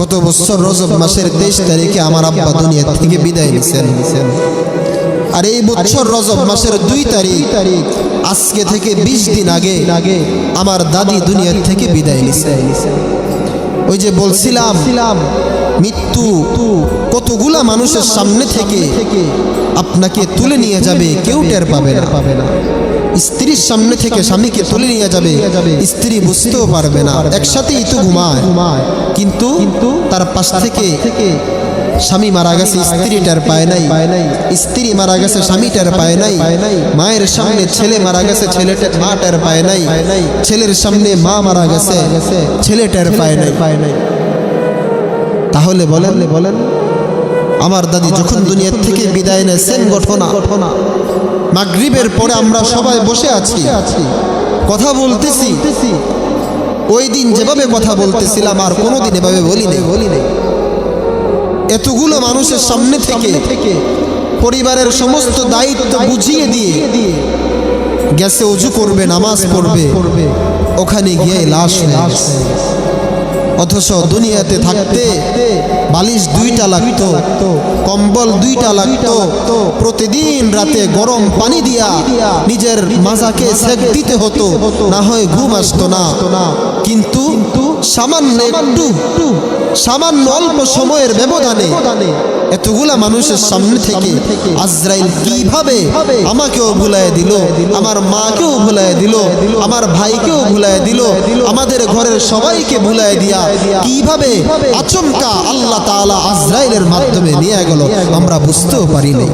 গত বছর রজব মাসের তেইশ তারিখে আমার আব্বা দুনিয়া থেকে বিদায় নিছেন। আর এই বছর রজব মাসের দুই তারিখ, আজকে থেকে বিশ দিন আগে আগে আমার দাদি দুনিয়া থেকে বিদায় নিছে। ওই যে বলছিলাম, মৃত্যু কতগুলা মানুষের সামনে থেকে আপনাকে তুলে নিয়ে যাবে, কেউ টের পাবে না পাবে না। স্ত্রীর সামনে থেকে স্বামীকে তুলে নিয়ে যাবে। স্ত্রী বুঝতেও পারবে না। একসাথেই তো ঘুমায়। কিন্তু তার পাশ থেকে স্বামী মারা গেছে স্ত্রী টের পায় নাই। স্ত্রী মারা গেছে স্বামী টের পায় নাই। মায়ের সামনে ছেলে মারা গেছে, ছেলেটা মা টের পায় নাই। ছেলের সামনে মা মারা গেছে ছেলে টের পায় নাই পায় নাই। তাহলে বলেন বলেন। আমার দাদি যখন দুনিয়ার থেকে বিদায় নেয় সেম ঘটনা। ঘটনা। মাগরিবের পরে আমরা সবাই বসে আছি। কথা বলতেছি। ওই দিন যেভাবে কথা বলতেছিলাম আর কোনোদিন এভাবে বলি নেই বলি নেই এতগুলো মানুষের সামনে থেকে থেকে পরিবারের সমস্ত দায়িত্ব বুঝিয়ে দিয়ে গ্যাসে উজু করবে নামাজ পড়বে। ওখানে গিয়ে লাশ অথচ দুনিয়াতে থাকতে বালিশ দুইটা লাগতো, কম্বল দুইটা লাগতো। প্রতিদিন রাতে গরম পানি দিয়া নিজের মাজাকে সেক দিতে হতো, না হয় ঘুম আসতো না। কিন্তু সামান্য একটু সামান্য অল্প সময়ের ব্যবধানে এতগুলা মানুষের সামনে থেকে আজরাইল কীভাবে আমাকেও ভুলায় দিল, আমার মাকেও ভুলায় দিল, আমার ভাইকেও ভুলায় দিল, আমাদের ঘরের সবাইকে ভুলায় দিয়া কীভাবে আচমকা আল্লাহ তাআলা আজরাইলের মাধ্যমে নিয়ে গেল, আমরা বুঝতেও পারিনি।